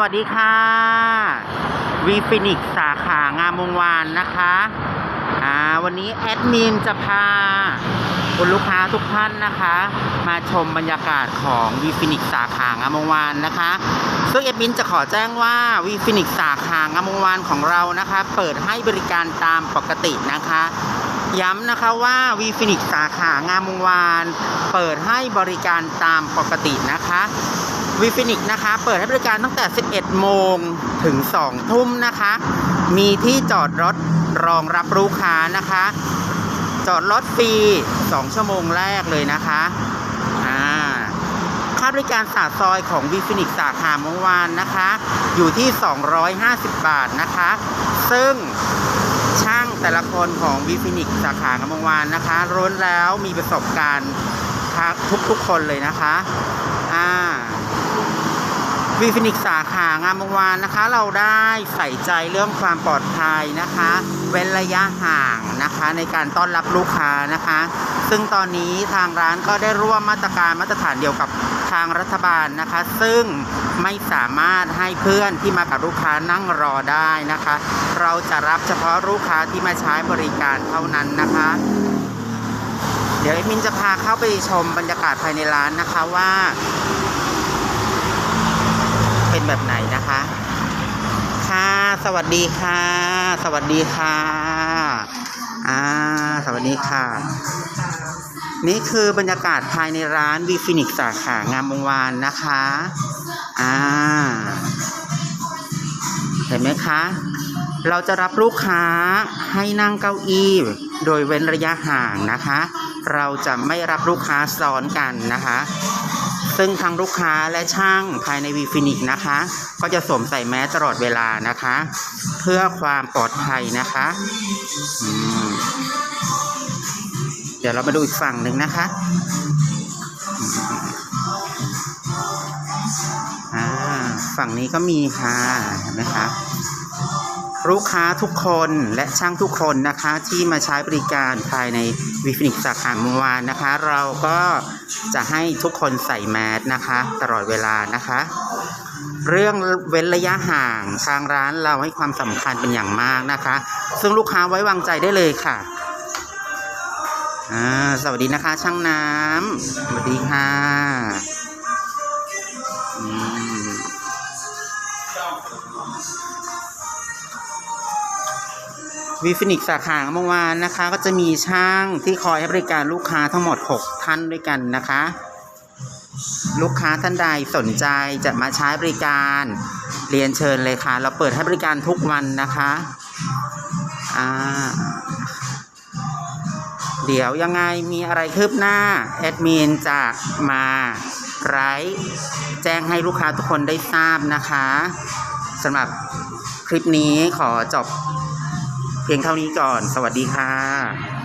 วัสดีค่ะวีฟินิกสาขางามวงวานนะคะอ่าวันนี้แอดมินจะพาคุณลูกค้าทุกท่านนะคะ มาชมบรรยากาศของวีฟินิกสาขางามวงวานนะคะ ซึ่งแอดมินจะขอแจ้งว่าวีฟินิกสาขางามวงวานของเรานะคะ เปิดให้บริการตามปกตินะคะย้ำนะคะว่าวีฟินิกสาขางามวงวาน เปิดให้บริการตามปกตินะคะ วีฟินิกนะคะ เปิดให้บริการตั้งแต่ 11 โมงถึง 2 ทุ่มนะคะ มีที่จอดรถรองรับลูกค้านะคะ จอดรถฟรี 2 ชั่วโมงแรกเลยนะคะอ่าค่าบริการสาซอยของวีฟินิกสาขาเมื่อวานนะคะ อยู่ที่ 250 บาทนะคะ ซึ่งช่างแต่ละคนของวีฟินิกสาขากำมงวานนะคะร้นแล้วมีประสบการณ์ทุกๆคนเลยนะคะ วีฟินิกสาขางามวงวานนะคะ เราได้ใส่ใจเรื่องความปลอดภัยนะคะ เว้นระยะห่างนะคะ ในการต้อนรับลูกค้านะคะ ซึ่งตอนนี้ทางร้านก็ได้ร่วมมาตรการมาตรฐานเดียวกับทางรัฐบาลนะคะ ซึ่งไม่สามารถให้เพื่อนที่มากับลูกค้านั่งรอได้นะคะ เราจะรับเฉพาะลูกค้าที่มาใช้บริการเท่านั้นนะคะ เดี๋ยวเอมินจะพาเข้าไปชมบรรยากาศภายในร้านนะคะว่า แบบไหนนะคะ ค่ะ สวัสดีค่ะ สวัสดีค่ะ อ่า สวัสดีค่ะ นี่คือบรรยากาศภายในร้านวีฟินิกสาขางามวงวานนะคะ อ่า เห็นไหมคะ เราจะรับลูกค้าให้นั่งเก้าอี้โดยเว้นระยะห่างนะคะ เราจะไม่รับลูกค้าซ้อนกันนะคะ ซึ่งทั้งลูกค้าและช่างภายในวีฟินิกนะคะ ก็จะสวมใส่แมสตลอดเวลานะคะ เพื่อความปลอดภัยนะคะเดี๋ยวเรามาดูอีกฝั่งหนึ่งนะคะฝั่งนี้ก็มีค่ะเห็นไหมคะ ลูกค้าทุกคนและช่างทุกคนนะคะที่มาใช้บริการภายในวิฟินิกสาขาเมื่อวานนะคะ เราก็จะให้ทุกคนใส่แมสนะคะ ตลอดเวลานะคะ เรื่องเว้นระยะห่างทางร้านเราให้ความสำคัญเป็นอย่างมากนะคะ ซึ่งลูกค้าไว้วางใจได้เลยค่ะสวัสดีนะคะ ช่างน้ำสวัสดีค่ะอืม วีฟินิกสาขาเมื่อวานนะคะ ก็จะมีช่างที่คอยให้บริการลูกค้าทั้งหมด 6 ท่านด้วยกันนะคะ ลูกค้าท่านใดสนใจจะมาใช้บริการเรียนเชิญเลยค่ะ เราเปิดให้บริการทุกวันนะคะอ่าเดี๋ยวยังไงมีอะไรคืบหน้า แอดมินจะมาไล่แจ้งให้ลูกค้าทุกคนได้ทราบนะคะสำหรับคลิปนี้ขอจบ เพียงเท่านี้ก่อน สวัสดีค่ะ